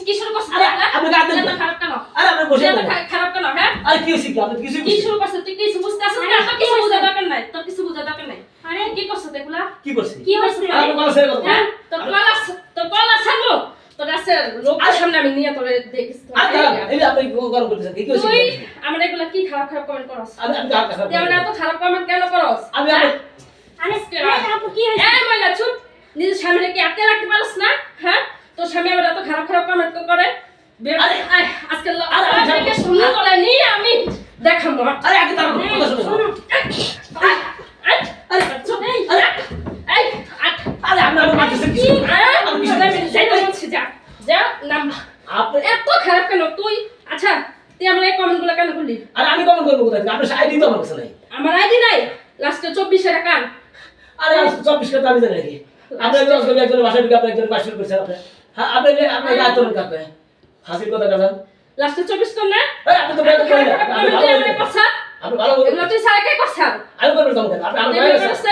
কি খারাপ খারাপ কেন? হ্যাঁ? আরে আমি খারাপ খারাপ কমেন্ট আমি কি হইছে এই মহিলা চুপ। নিজের সামনে কি আটকে রাখতে পারছ না? তোর স্বামী আবার এত খারাপ খারাপ কমেন্ট করে? আরে, আজকে আজকে শুনে তোলা আমি দেখাবো। আরে আগে তার কথা শোনো করছি। এত খারাপ কেন? তুই আচ্ছা তুই আমার এই কমেন্টগুলো কেন করলি? আরে আমি কমেন্ট করব কোথায়? আপনার আইডি তো আমার কাছে নাই। আমার আইডি নাই? লাস্টে চব্বিশে টাকা। আরে চব্বিশ কথা আমি জানি নাকি। আপনি একজন আসলে বাসায় ঢুকে আপনি একজন বাসা করছেন আপনি। হ্যাঁ আপনি আপনি গায়ে তোলেন কাপে হাসির কথা কাছেন লাস্টে চব্বিশ তো আপনি তো বের করে আপনি ভালো এগুলো আপনি ভালো বলবেন। এগুলো তুই সারা কে করছা আমি করবেন তো আপনি আমার তুই গায়ে এগুলো গেছেন। করছিস?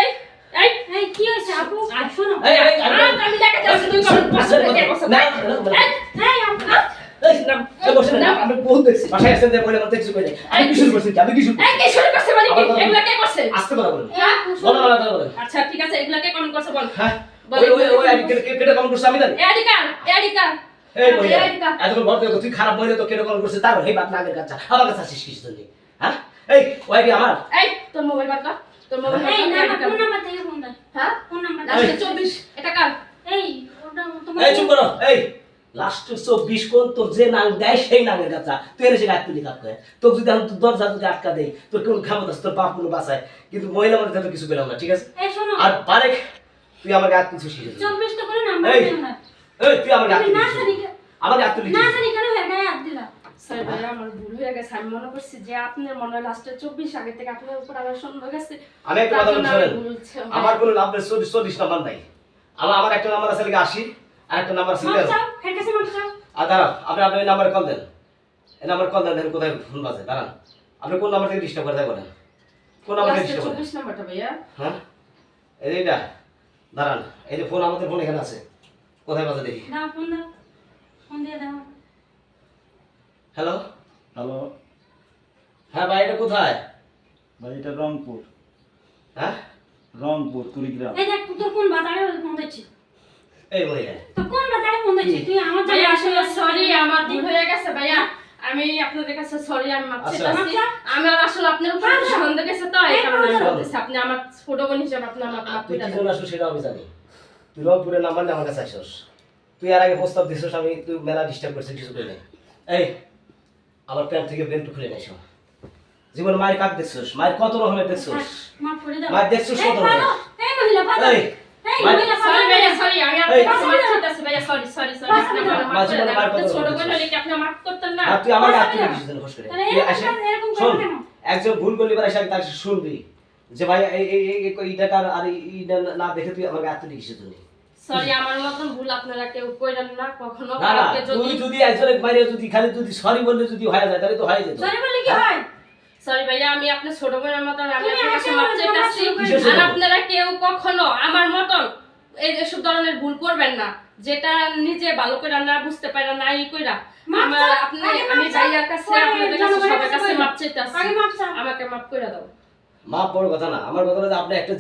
এই এই কি হয়েছে আপু আর শোনো এই, এই, আমি- আজ আমি তুই কমেন্ট করছিস না, না, না, না। এই, এই আপু এই, এই, বসেন না, আমি বহুত দেখছি। বাসায় আসছেন যে বলে আমার দেখছি কই নাই। আমি কি শুরু করছি কি? আমি কি শুরু করছি? এই কে শুরু করছে মানে কি আবার কথা- এগুলো কে করছে আস্তে কথা বলেন। এই আপু বলো, শোনো বলো, বলো, বলো। আচ্ছা ঠিক আছে এগুলো কে কমেন্ট করছে বল হ্যাঁ? বলো, ওই- ওই- ওই আইডি কে- কে- কেটে comment করছে আমি জানি। এডিকা এডিকা এই মহিলা, এতক্ষণ ভর তুই খারাপ বলে তো কেটে comment করছে, তারপর এই বাপ নাগের কাছে, আমার কাছে আসিস কিসের জন্যে? হ্যাঁ? এই, ও আমার। এই তোর মোবাইল বারটা তোর মোবাইল এই না না কোন নাম্বার থেকে ফোন দেয় হ্যাঁ? কোন নাম্বার লাস্টে চব্বিশ এটা কার? এই ওটা তোমার এই, চুপ করো, এই। last 24 কোণ তোর যে নাং দেয় সেই নাঙের কাছে তুই এনে সে গায়ে তুলি কাপ করে তোর যদি আমি তোর দরজা যদি আটকা দেই তোর কোন ক্ষমতা আছে, তোর বাপ কোনো বাঁচায়। কিন্তু মহিলা মধ্যে তো কিছু পেলাম না ঠিক আছে? আর পারে তুই আমার গায়ে তুলছিস কি জন্য? চব্বিশ তো কোনো নাম্বার এই, না এই তুই আমার গায়ে জানি আমার গায়ে তুলিস না জানি কেন হয়ে গায়ে হাত দিলা? স্যার ভাইয়া আমার ভুল হয়ে গেছে। আমি মনে করছি যে আপনার মনে হয় লাস্টে চব্বিশ আগে থেকে আপনার উপর আবার সন্দেহ গেছে। আমি একটা কথা জন্য বলি আমি শোনেন। বলছি। আমার কোনো লাভ নেই চল্লিশ চল্লিশ নাম্বার নাই। আমার আমার একটা নাম্বার আছে আশি আর একটা নাম্বার আছে আর দাঁড়ান আপনি নাম্বারে কল দেন। এই নাম্বার কল দেন কোথায় ফোন বাজে। দাঁড়ান আপনি কোন নাম্বার থেকে ডিস্টার্ব করে কোন নাম্বার থেকে ডিস্টার্ব করে চব্বিশ নাম্বারটা ভাইয়া। হ্যাঁ? এইটা দাঁড়ান এই যে ফোন আমাদের ফোন এখানে আছে। কোথায় বাজে দেখি। দাও ফোন দাও। ফোন দিয়ে দাও। হ্যালো? হ্যালো? হ্যাঁ ভাই এটা কোথায়? ভাই এটা রংপুর। হ্যাঁ? রংপুর কুড়িগ্রাম। এই দেখ তোর কোন বাজারে ফোন দিচ্ছি এই মহিলা তো কোন বাজারে ফোন দিচ্ছি তুই আমার জায়গায় আসলে সরি আমার ভুল হয়ে গেছে ভাইয়া। আমি আপনাদের কাছে সরি আমি মাপ। আমার আসলে আপনার উপর আচ্ছা। সন্দেহ গেছে তো এই এই কারণে আমি বলতেছি আপনি আমার ছোট বোন হিসেবে আপনি আমাকে মাপ তুই করে কি দেন জন্য সেটা আমি জানি। তুই রংপুরের নাম্বার নিয়ে আমার কাছে আসছিস তুই আর আগে প্রস্তাব দিছিস আমি তুই মেলা ডিস্টার্ব করছিস কিছু করে এই আমার প্যান্ট থেকে বেল্ট খুলে নিস জীবন মায়ের কাক দেখছিস? মায়ের কত রকমের দেখছিস? মায়ের দেখছিস কত রকমের? এই মহিলা একজন ভুল করলি এসে শুনবি। যে ভাই এইটা কার আর এইটা না দেখে তুই আমার গায়ে তুলে কিছু সরি আমার মতন ভুল আপনারা কেউ কইরেন না কখনো কাউকে যদি তুই যদি একজনের বাইরে যদি খালি যদি সরি বললে যদি হয়ে যায় তাহলে তো হয়ে যেত। সরি বললে কি হয়? সরি ভাইয়া আমি আপনার ছোট বোনের মতন আমি তুমি আপনার কাছে মাপ চাইতাছি। আর আপনারা কেউ কখনো আমার মতন এই এসব ধরনের ভুল করবেন না। যেটা নিজে ভালো করে না বুঝতে পারে না ই কইরা। আমার আপনি আমি কাছে আপনাদের কাছে সবার কাছে কাছে মাপ চাইতাছি। আগে আমাকে মাফ করে দাও। মাপ বড় কথা না আমার কথা হলো আপনি একটা